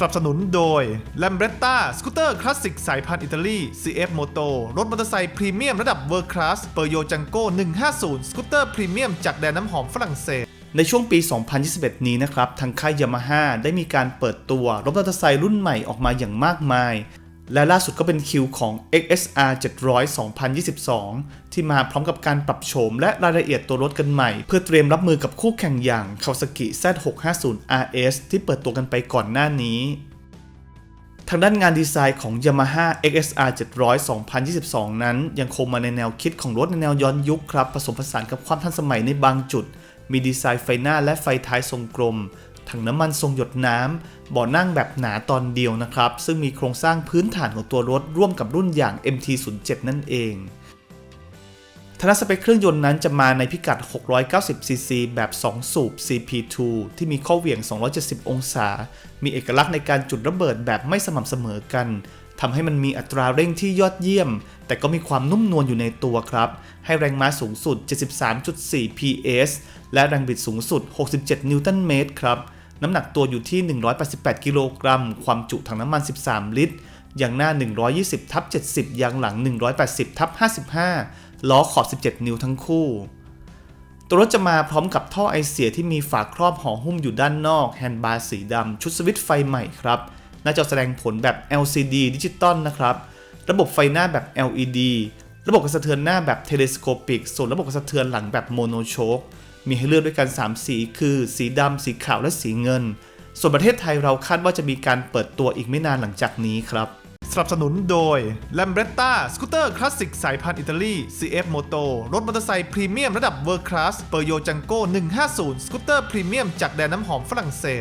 สนับสนุนโดย l a m b r e t t a สกูตเตอร์คลาสสิกสายพันธุ์อิตาลี CF Moto รถมอเตอร์ไซค์พรีเมียมระดับเวอร์คลาสเปอร์โยจังโก้150 สกูตเตอร์พรีเมียมจากแดนน้ำหอมฝรั่งเศสในช่วงปี 2021 นี้นะครับ ทางค่ายยามาฮ่าได้มีการเปิดตัวรถมอเตอร์ไซค์รุ่นใหม่ออกมาอย่างมากมาย และล่าสุดก็เป็นคิวของ XSR 700 2022 ที่มาพร้อมกับการปรับโฉมและรายละเอียดตัวรถกันใหม่ เพื่อเตรียมรับมือกับคู่แข่งอย่าง Kawasaki Z650 RS ที่เปิดตัวกันไปก่อนหน้านี้ ทางด้านงานดีไซน์ของ Yamaha XSR 700 2022 นั้น ยังคงมาในแนวคิดของรถในแนวย้อนยุคครับ ผสมผสานกับความทันสมัยในบางจุด มีดีไซน์ไฟหน้าและไฟท้ายทรงกลม ถังน้ำมันทรงหยดน้ำเบ่อนั่งแบบหนาตอนเดียวนะครับ ซึ่งมีโครงสร้างพื้นฐานของตัวรถร่วมกับรุ่นอย่าง MT07 นั่นเองทางด้านสเปคเครื่องยนต์นั้นจะมาในพิกัด 690cc แบบ 2 สูบ CP2 ที่มีข้อเหวี่ยง 270 องศา มีเอกลักษณ์ในการจุดระเบิดแบบไม่สม่ำเสมอกัน ทำให้มันมีอัตราเร่งที่ยอดเยี่ยม แต่ก็มีความนุ่มนวลอยู่ในตัวครับ ให้แรงม้าสูงสุด 73.4 PS และแรงบิดสูงสุด 67 นิวตันเมตรครับ น้ำหนักตัวอยู่ที่ 188 กิโลกรัม ความจุถังน้ำมัน 13 ลิตร ยางหน้า 120ทับ70 ยางหลัง 180ทับ55 ล้อขอบ 17 นิ้วทั้งคู่ ตัวรถจะมาพร้อมกับท่อไอเสียที่มีฝาครอบห่อหุ้มอยู่ด้านนอก แฮนด์บาร์สีดำ ชุดสวิตช์ไฟใหม่ครับหน้าจอแสดงผลแบบ LCD ดิจิตอลนะครับ ระบบไฟหน้าแบบ LED ระบบกระสะเทือนหน้าแบบเทเลสโคปิก ส่วนระบบกระสะเทือนหลังแบบโมโนโชค มีให้เลือกด้วยกัน 3 สี คือ สีดำสีขาวและสีเงิน ส่วนประเทศไทยเราคาดว่าจะมีการเปิดตัวอีกไม่นานหลังจากนี้ครับสนับสนุนโดย l a m b r e t t a สกูตเตอร์คลาสสิกสายพันธุ์อิตาลี CF Moto รถมอเตอร์ไซค์พรีเมียมระดับเวอร์คลาสเปอร์โยจังโก้150 สกูตเตอร์พรีเมียมจากแดนน้ำหอมฝรั่งเศส